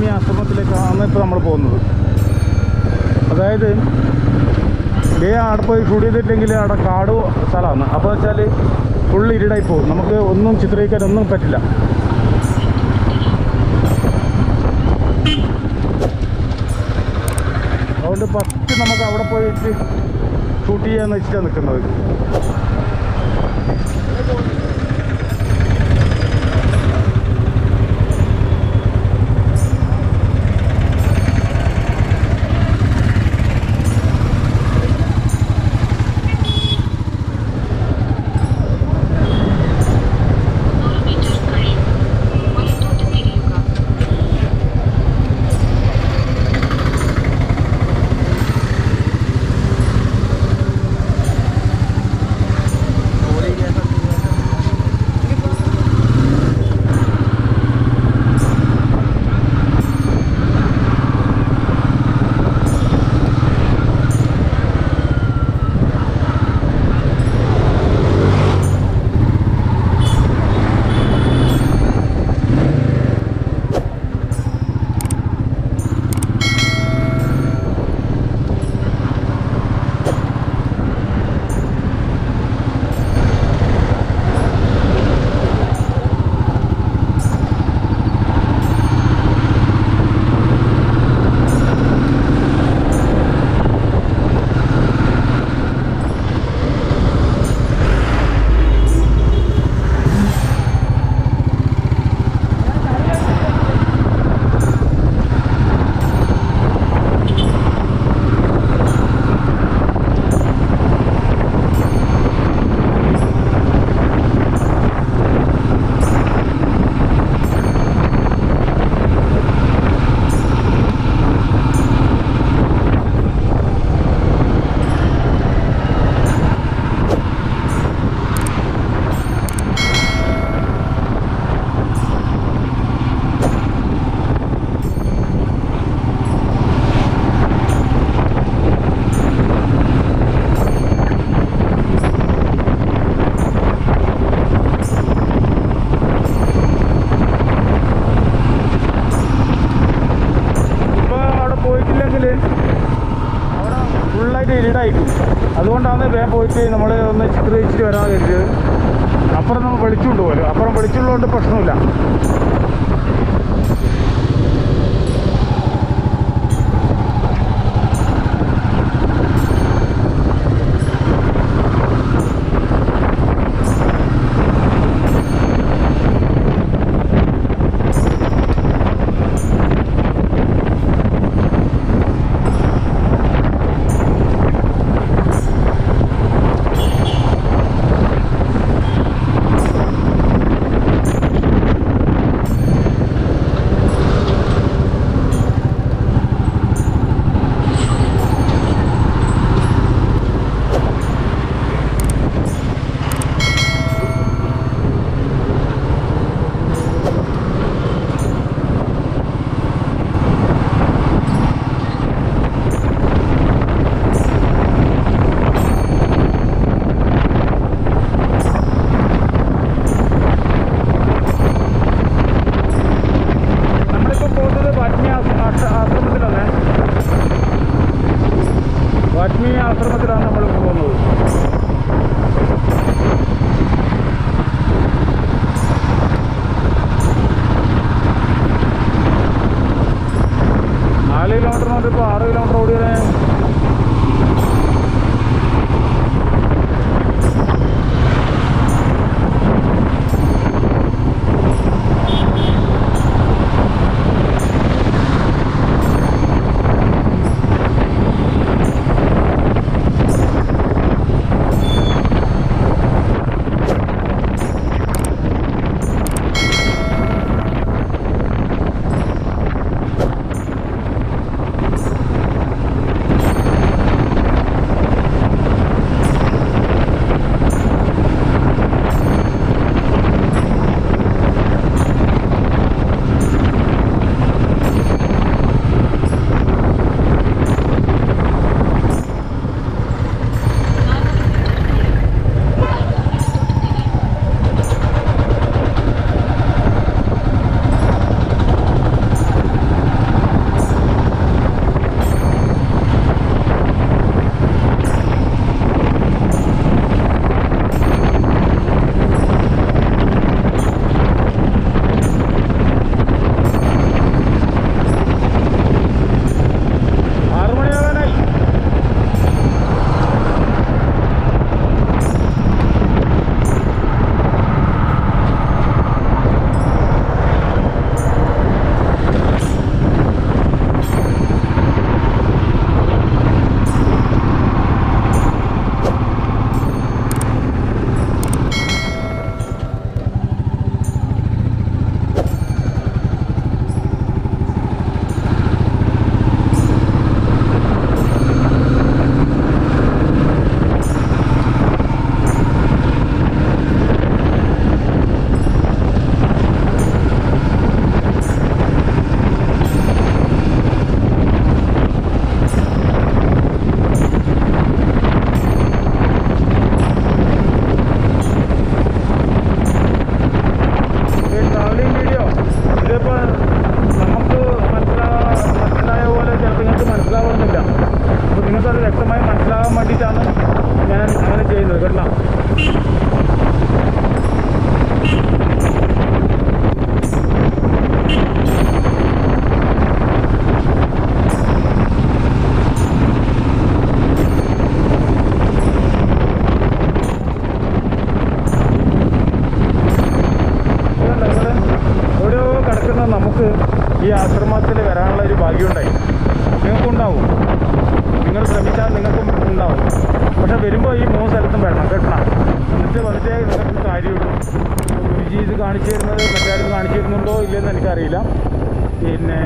ബാറ്റ്മി ആശ്രമത്തിലേക്കാണ് ഇപ്പോൾ നമ്മൾ പോകുന്നത്. അതായത് ഡേ അവിടെ പോയി ഷൂട്ട് ചെയ്തിട്ടില്ലെങ്കിൽ അവിടെ കാട് സ്ഥലമാണ്. അപ്പോൾ വെച്ചാൽ ഫുൾ ഇരുടായി പോകും. നമുക്ക് ഒന്നും ചിത്രീകരിക്കാൻ ഒന്നും പറ്റില്ല. അതുകൊണ്ട് ഫസ്റ്റ് നമുക്ക് അവിടെ പോയിട്ട് ഷൂട്ട് ചെയ്യാന്ന് വെച്ചിട്ടാണ് നിൽക്കുന്നത് ഇരുടായിരിക്കും അതുകൊണ്ടാണ് വേഗം പോയിട്ട് നമ്മൾ ഒന്ന് ചിത്രീകരിച്ചിട്ട് വരാൻ കരുതിയത്. അപ്പുറം നമ്മൾ വെളിച്ചുകൊണ്ട് പോലും അപ്പുറം വെളിച്ചുള്ളതുകൊണ്ട് പ്രശ്നമില്ല. Pero masira na malamang കാണിച്ചു തരുന്നത് മറ്റാരും കാണിച്ചു തരുന്നുണ്ടോ ഇല്ലെന്ന് എനിക്കറിയില്ല. പിന്നെ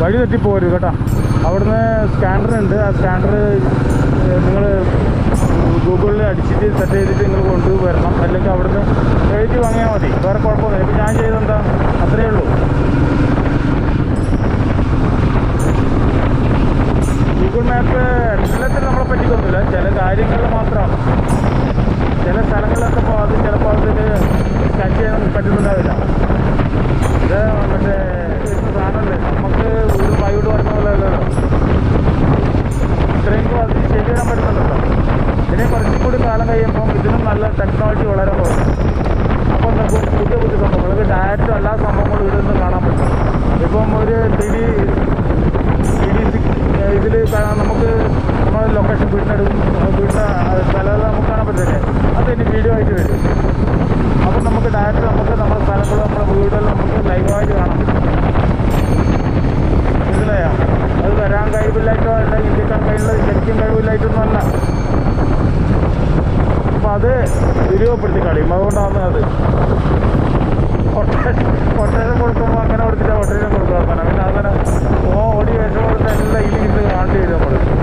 വഴി തെറ്റിപ്പോരും കേട്ടോ. അവിടുന്ന് സ്കാനർ ഉണ്ട്. ആ സ്കാനർ നിങ്ങൾ ഗൂഗിളിൽ അടിച്ചിട്ട് സെറ്റ് ചെയ്തിട്ട് നിങ്ങൾ കൊണ്ടുവരണം. അല്ലെങ്കിൽ അവിടുന്ന് എഴുതി വാങ്ങിയാൽ മതി. വേറെ കുഴപ്പമൊന്നുമില്ല. ഇപ്പം ഞാൻ ചെയ്തെന്താ അത്രയേ ഉള്ളൂ. ഗൂഗിൾ മാപ്പ് എല്ലാത്തിനും നമ്മളെ പറ്റിക്കൊന്നുമില്ല ചില കാര്യങ്ങളിൽ മാത്രം. ചില സ്ഥലങ്ങളിലൊക്കെ അത് ചിലപ്പോൾ അതിൽ ടച്ച് ചെയ്യാൻ പറ്റുന്നുണ്ടാവില്ല. ഇത് മറ്റേ സാധനമല്ലേ? നമുക്ക് ഒരു പൈയോട് പറഞ്ഞ പോലെ അല്ലല്ലോ. ഇത്രയും അത് ചെയ്ത് തരാൻ പറ്റുന്നുണ്ടല്ലോ. ഇതിനെ കുറച്ചും കൂടി കാലം കഴിയുമ്പം ഇതിനും നല്ല ടെക്നോളജി വളരാൻ പോകും അപ്പോൾ നമുക്ക് പുതിയ പുതിയ സംഭവങ്ങൾ ഡയറക്റ്റും എല്ലാ സംഭവങ്ങളും ഇവിടെ നിന്ന് കാണാൻ പറ്റും ഇപ്പം ഒരു ത്രീ ഡി ത്രീ ഡി ഇതിൽ നമുക്ക് നമ്മുടെ ലൊക്കേഷൻ വീട്ടിനടുക്കും വീട്ടിലെ സ്ഥലമെല്ലാം നമുക്ക് കാണാൻ പറ്റില്ലേ അത് ഇനി വീഡിയോ ആയിട്ട് വരും അപ്പം നമുക്ക് ഡയറക്റ്റ് നമുക്ക് നമ്മുടെ സ്ഥലങ്ങൾ നമ്മുടെ വീടുകൾ നമുക്ക് ലൈവായിട്ട് കാണാൻ പറ്റും മനസ്സിലായോ അത് വരാൻ കഴിവില്ലായിട്ടോ അല്ല ഇന്ത്യക്കാൻ കഴിവുള്ള ശരിക്കും കഴിവില്ലായിട്ടൊന്നും അല്ല. അപ്പം അത് ദുരുപപ്പെടുത്തി കളിയും. അതുകൊണ്ടാണ് അത്. കൊട്ടേഷൻ കൊടുക്കുമ്പോൾ അങ്ങനെ കൊടുത്തിട്ട് കൊട്ടേഷൻ കൊടുക്കുക അങ്ങനെ പിന്നെ അങ്ങനെ ഓ ഓടി വേഷം കൊടുത്ത് എല്ലാം ഇരുന്ന് കാണേണ്ടി വരും നമ്മൾ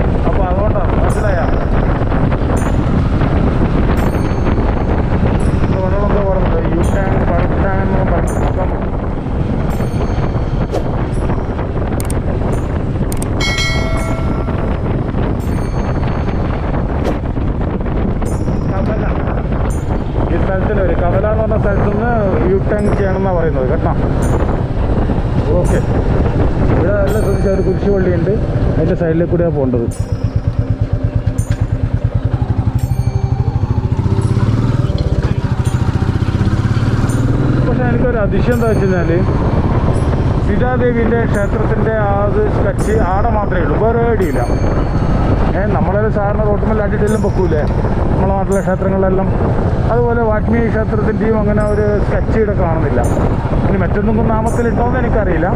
യു ടേൺ ചെയ്യണമെന്നാണ് പറയുന്നത് കേട്ടോ? ഓക്കെ. ഇവിടെ നല്ല ശ്രദ്ധിച്ച ഒരു കുരിശുപള്ളിയുണ്ട് അതിന്റെ സൈഡിൽ കൂടെയാണ് പോകേണ്ടത്. അതിശയം എന്താ വെച്ച് കഴിഞ്ഞാൽ സീതാദേവിന്റെ ക്ഷേത്രത്തിന്റെ അത് സ്കച്ച് ആടെ മാത്രമേ ഉള്ളൂ. വേറെ എവിടെയില്ല നമ്മളൊരു സാധാരണ റോട്ടുമല്ല പൊക്കൂലേ? നമ്മളെ നാട്ടിലെ ക്ഷേത്രങ്ങളിലെല്ലാം അതുപോലെ വാൽമീകി ക്ഷേത്രത്തിന്റെയും അങ്ങനെ ഒരു സ്കച്ച് ഇവിടെ കാണുന്നില്ല. ഇനി മറ്റൊന്നും നാമത്തിലുണ്ടോയെന്ന് എനിക്കറിയില്ല.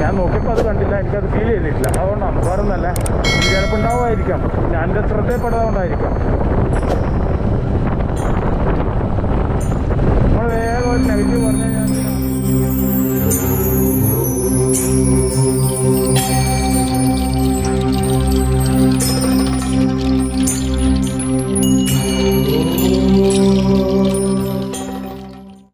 ഞാൻ നോക്കിയപ്പോൾ അത് കണ്ടില്ല എനിക്കത് ഫീൽ ചെയ്തിട്ടില്ല. അതുകൊണ്ടാണ്. വേറെ ഒന്നല്ല ചിലപ്പോൾ ഉണ്ടാവുമായിരിക്കാം ഞാൻ എന്റെ ശ്രദ്ധയപ്പെടാതുകൊണ്ടായിരിക്കാം